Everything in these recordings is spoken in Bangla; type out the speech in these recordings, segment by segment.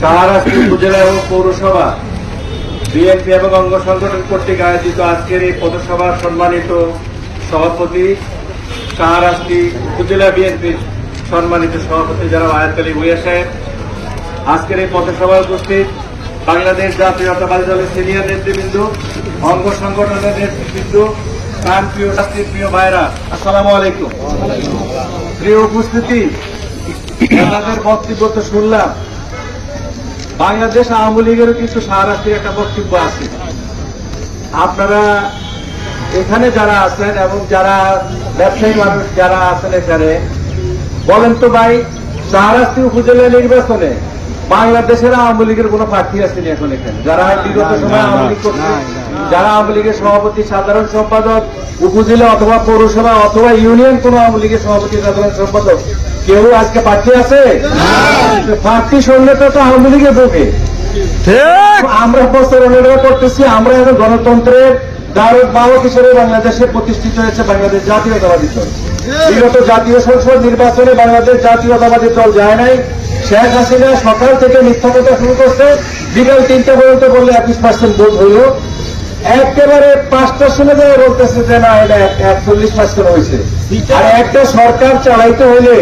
সাহারাস্তি উপজেলা এবং পৌরসভা, বিএনপি এবং অঙ্গ সংগঠন কর্তৃক আয়োজিত আজকের এই পথসভার সম্মানিত সভাপতি সাহারাস্তি উপজেলা বিএনপির সম্মানিত সভাপতি যারা আয়াতকালী ভুইয়া সাহেব। আজকের এই পথসভায় উপস্থিত বাংলাদেশ জাতীয়তাবাদী দলের সিনিয়র নেতৃবৃন্দ, অঙ্গ সংগঠনের নেতৃবৃন্দ প্রাণ প্রিয় শাস্ত্রীর প্রিয় ভাইরা আসসালামু আলাইকুম। প্রিয় উপস্থিতি, আপনাদের বক্তব্য তো শুনলাম। বাংলাদেশ আওয়ামী লীগেরও কিন্তু সাহারাস্তির একটা বক্তব্য আছে। আপনারা এখানে যারা আছেন এবং যারা ব্যবসায়ী মানুষ যারা আছেন এখানে, বলেন তো ভাই সাহারাস্তি উপজেলা নির্বাচনে বাংলাদেশের আওয়ামী লীগের কোন প্রার্থী আসেনি এখন এখানে। যারা বিগত সময় আওয়ামী লীগ করছে যারা আওয়ামী লীগের সভাপতি সাধারণ সম্পাদক উপজেলা অথবা পৌরসভা অথবা ইউনিয়ন কোন আওয়ামী লীগের সভাপতি সাধারণ সম্পাদক কেউ আজকে প্রার্থী আছে? প্রার্থী সঙ্গেটা তো আওয়ামী লীগের বুকে আমরা প্রচারণা করতেছি আমরা এখন গণতন্ত্রের দ্বারক বাহক হিসেবে বাংলাদেশে প্রতিষ্ঠিত হয়েছে বাংলাদেশ জাতীয়তাবাদী দল। বিগত জাতীয় সংসদ নির্বাচনে বাংলাদেশ জাতীয়তাবাদী দল যায় নাই। শেখ হাসিনা সকাল থেকে মিথ্যা কথা শুরু করছে। বিকাল তিনটা পর্যন্ত বললে একুশ পার্সেন্ট ভোট হইল। একেবারে পাঁচটার সময় যায় বলতেছে যে না, এটা একচল্লিশ পার্সেন্ট হয়েছে। আর একটা সরকার চালাইতে হইলে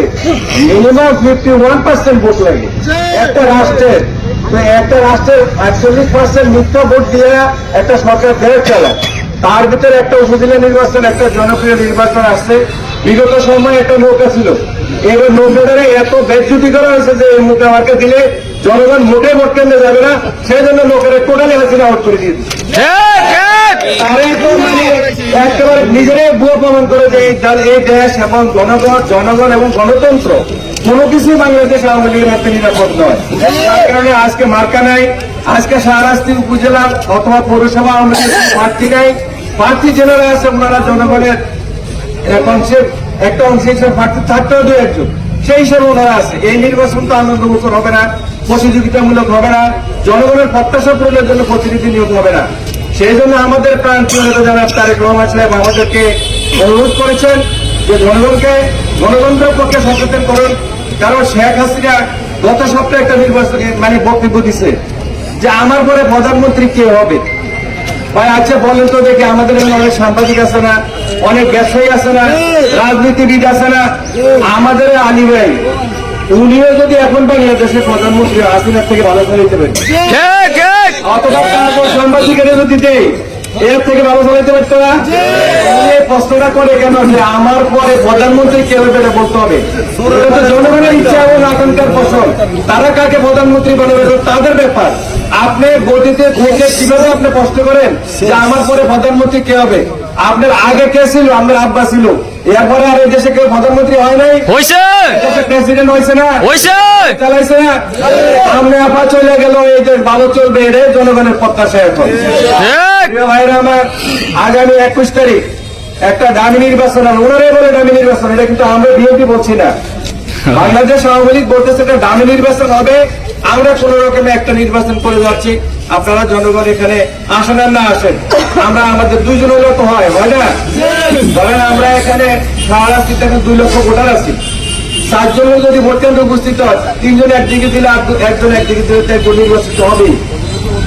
minimum fifty one percent vote লাগে। একটা রাষ্ট্রের তো একটা রাষ্ট্রের একচল্লিশ পার্সেন্ট মিথ্যা ভোট দিয়ে একটা সরকার দেড় চালায়। তার ভিতরে একটা উপজেলা নির্বাচন, একটা জনপ্রিয় নির্বাচন আসছে। বিগত সময় একটা নৌকা ছিল। এবার নৌকাটারে এত বেজ্যুতি করা হয়েছে যে এই নৌকা আমাকে দিলে জনগণ মোটে ভোট কেন্দ্রে যাবে না সেই জন্য নৌকারে টোটালি হাসিনা আউট করে দিয়ে দিচ্ছে তারা তো মানে একেবারে নিজেরাই ভুয়া প্রমাণ করে যে এই দেশ এবং জনগণ জনগণ এবং গণতন্ত্র কোনো কিছুই বাংলাদেশ আওয়ামী লীগের হাতে নিরাপদ নয়। তার কারণে আজকে মার্কা নাই আজকে সারাস্তি উপজেলা অথবা পৌরসভা আওয়ামী লীগের প্রার্থী নাই প্রার্থী জেনারা আছে ওনারা জনগণের প্রতিযোগিতামূলক হবে না, জনগণের প্রত্যাশা পূরণের জন্য প্রতিনিধি নিয়োগ হবে না। সেই জন্য আমাদের প্রাণ নেতা জনাব তারেক রহমান সাহেব আমাদেরকে অনুরোধ করেছেন যে জনগণকে, গণতন্ত্রের পক্ষে সচেতন করুন। কারণ শেখ হাসিনা গত সপ্তাহে একটা নির্বাচন মানে বক্তব্য দিছে যে আমার পরে প্রধানমন্ত্রী কে হবে? ভাই আচ্ছা বলেন তো দেখি আমাদের এখানে অনেক সাংবাদিক আছে না অনেক ব্যবসায়ী আছে না রাজনীতিবিদ আছে না আমাদের আলী ভাই উনিও যদি এখন বাংলাদেশের প্রধানমন্ত্রী হাসিনার থেকে ভালো চালাইতে পারেন। অথবা সাংবাদিকেরা যদি দেয় এর থেকে ভালো চালাইতে পারতো না? প্রশ্নটা করে কেন? যে আমার পরে প্রধানমন্ত্রী কেউ বলতে হবে? জনগণের ইচ্ছা তারা কাকে প্রধানমন্ত্রী বানাবে তাদের ব্যাপার। আপনি গতিতে থেকে কীভাবে আপনি কষ্ট করেন? যে আমার পরে প্রধানমন্ত্রী কে হবে? আপনার আগে কে ছিল? আপনার আব্বা ছিল। এরপরে আর এই দেশে কেউ প্রধানমন্ত্রী হয় নাই? দেশে প্রেসিডেন্ট হয়েছে না? হইছে! চালাইছে না? সামনে আপা চলে গেল এই দেশ ভালো চলবে এটাই জনগণের প্রত্যাশা এখন। ভাইরা আমার আগামী একুশ তারিখ একটা দামি নির্বাচন হবে ওনারাই বলে দামি নির্বাচন এটা কিন্তু আমরা বিএনপি বলছি না। বাংলাদেশ আওয়ামী লীগ বলতেছে একটা দামি নির্বাচন হবে। আমরা কোন রকমে একটা নির্বাচন করে যাচ্ছি। আপনারা জনগণ এখানে আসেন আর না আসেন। আমরা আমাদের দুইজন হলেও হয় হয় না? ধরেন আমরা এখানে সারা রাস্তাতে এখন দুই লক্ষ ভোটার আছি। চারজনের যদি ভোট কেন্দ্রে উপস্থিত হয়, তিনজন একদিকে দিলে একজন একদিকে দিলে তো একজন নির্বাচিত হবেই।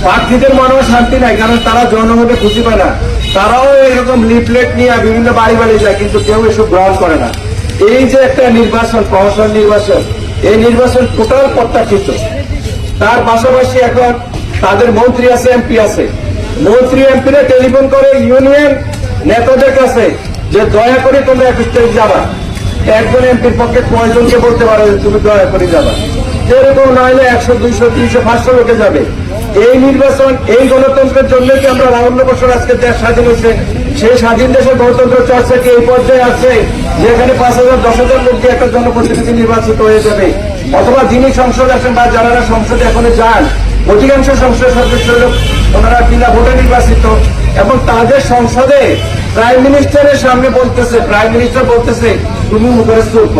প্রার্থীদের মনেও শান্তি নাই, কারণ তারা জনগণকে খুশি পায় না। তারাও এরকম লিফলেট নিয়ে বিভিন্ন বাড়ি বাড়ি যায়, কিন্তু কেউ এসব গ্রহণ করে না। এই যে একটা নির্বাচন প্রহসন নির্বাচন, এই নির্বাচন টোটাল প্রত্যাশিত। তার পাশাপাশি এখন তাদের মন্ত্রী আছে, এমপি আছে। মন্ত্রী, এমপিরা টেলিফোন করে ইউনিয়ন নেতাদের কাছে যে দয়া করে তোমরা একুশ তারিখ যাবা। একজন এমপির পক্ষে কয়জনকে বলতে পারো যে তুমি দয়া করে যাবা? এরকম না হলে একশো, দুইশো, তিনশো, পাঁচশো লোকে যাবে। এই নির্বাচন, এই গণতন্ত্রের জন্য কি আমরা রাহুল বছর আজকে দেশ স্বাধীন হয়েছে? সেই স্বাধীন দেশের গণতন্ত্র চর্চা কি এই পর্যায়ে আছে? যেখানে পাঁচ হাজার, দশ হাজার লোক দিয়ে একটা জনপ্রতিনিধি নির্বাচিত হয়ে যাবে। অথবা যিনি সংসদ আসেন বা যারা সংসদে এখনও যান, অধিকাংশ সংসদ সদস্য ওনারা বিনা ভোটে নির্বাচিত। এবং তাদের সংসদে প্রাইম মিনিস্টারের সামনে বলতেছে, প্রাইম মিনিস্টার বলতেছে, তুমি মুখের চুপ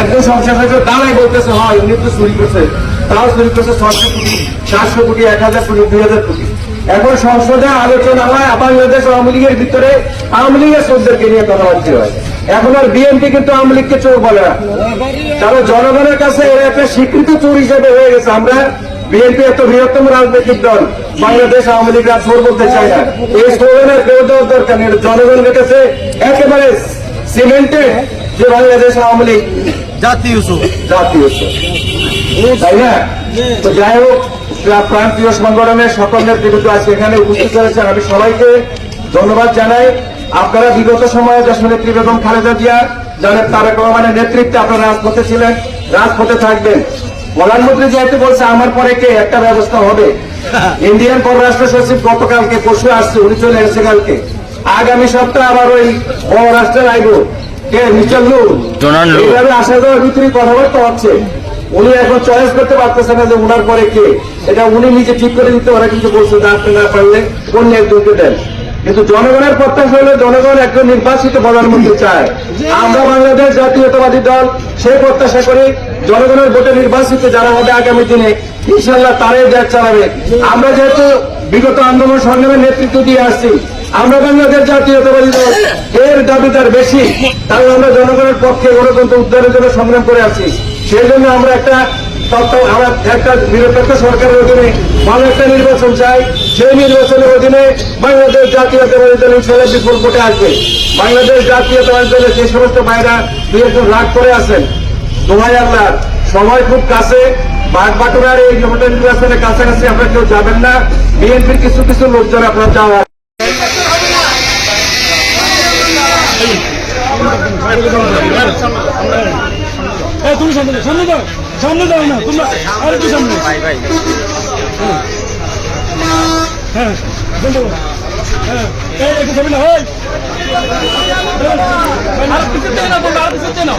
একজন সংসদ সদস্য দাঁড়ায় বলতেছে, হয় উনি তো চুরি করছে। তাও চুরি করছে ছশো কোটি, সাতশো কোটি, এক হাজার কোটি, দুই হাজার কোটি। এখন সংসদে আলোচনা হয় বাংলাদেশ আওয়ামী লীগের ভিতরে আওয়ামী লীগের চোরদেরকে নিয়ে কথাবার্তা হয়। এখন আর বিএনপি কিন্তু আওয়ামী লীগকে চোর বলে না। কারণ জনগণের কাছে এর একটা স্বীকৃত চোর হিসেবে হয়ে গেছে। আমরা বিএনপি এত বৃহত্তম রাজনৈতিক দল, বাংলাদেশ আওয়ামী লীগ আর চোর বলতে চাই না। এই স্লোগানের কেউ দেওয়ার দরকার নেই। জনগণের কাছে একেবারে সিমেন্টেড যে বাংলাদেশ আওয়ামী লীগ, জাতীয় জাতীয়। তাই না? তো যাই হোক প্রান্তীয় সংগঠনের সকল নেতৃবৃন্দ আজকে এখানে উপস্থিত হয়েছেন আমি সবাইকে ধন্যবাদ জানাই। আপনারা বিগত সময়ে দেশ নেত্রী বেগম খালেদা জিয়া জানেন তারেক রহমানের নেতৃত্বে আপনারা রাজপথে ছিলেন রাজপথে থাকবেন। প্রধানমন্ত্রী যেহেতু বলছে আমার পরে কে? একটা ব্যবস্থা হবে। ইন্ডিয়ান পররাষ্ট্র সচিব গতকালকে পরশু আসছে উনি চলে গেছে কালকে। আগামী সপ্তাহে আবার ওই পররাষ্ট্রের আইব কে? মিচল লু। এইভাবে আসা যাওয়ার ভিতরে কথাবার্তা হচ্ছে। উনি এখন চয়েস করতে পারতেছেন না যে উনার পরে কে। এটা উনি নিজে ঠিক করে দিতে ওরা কিন্তু বলছে যে আপনি না পারলে অন্য একজনকে দেন। কিন্তু জনগণের প্রত্যাশা হলে জনগণ একজন নির্বাচিত প্রধানমন্ত্রী চায়। আমরা বাংলাদেশ জাতীয়তাবাদী দল সেই প্রত্যাশা করি জনগণের ভোটে নির্বাচিত যারা হবে আগামী দিনে ইনশাল্লাহ তারাই দেশ চালাবে। আমরা যেহেতু বিগত আন্দোলন সংগ্রামের নেতৃত্ব দিয়ে আসছি, আমরা বাংলাদেশ জাতীয়তাবাদী দল, এর দাবিদার বেশি। কারণ আমরা জনগণের পক্ষে গণতন্ত্র উদ্ধারের জন্য সংগ্রাম করে আছি সেই জন্য আমরা একটা আমরা একটা নিরপেক্ষ সরকারের অধীনে ভালো একটা নির্বাচন চাই। সেই নির্বাচনের অধীনে বাংলাদেশ জাতীয়তাবাদী দল ইনশাল্লাহ বিপুল ভোটে আসবে। বাংলাদেশ জাতীয়তাবাদী দলের যে সমস্ত ভাইরা দুই একজন রাগ করে আছেন, দোহাই আল্লাহ, সময় খুব কাছে। বাঘ বাটুরার এই নির্বাচনের কাছাকাছি আপনারা কেউ যাবেন না। বিএনপির কিছু কিছু লোকজন আপনার যাওয়া এই তুমি সামনে সামনে যাও সামনে যাও না তোমরা আর একটু সামনে হ্যাঁ বন্ধু হ্যাঁ এই একটু সামনে এই। আর পিছনে না বন্ধু আর পিছনে নাও।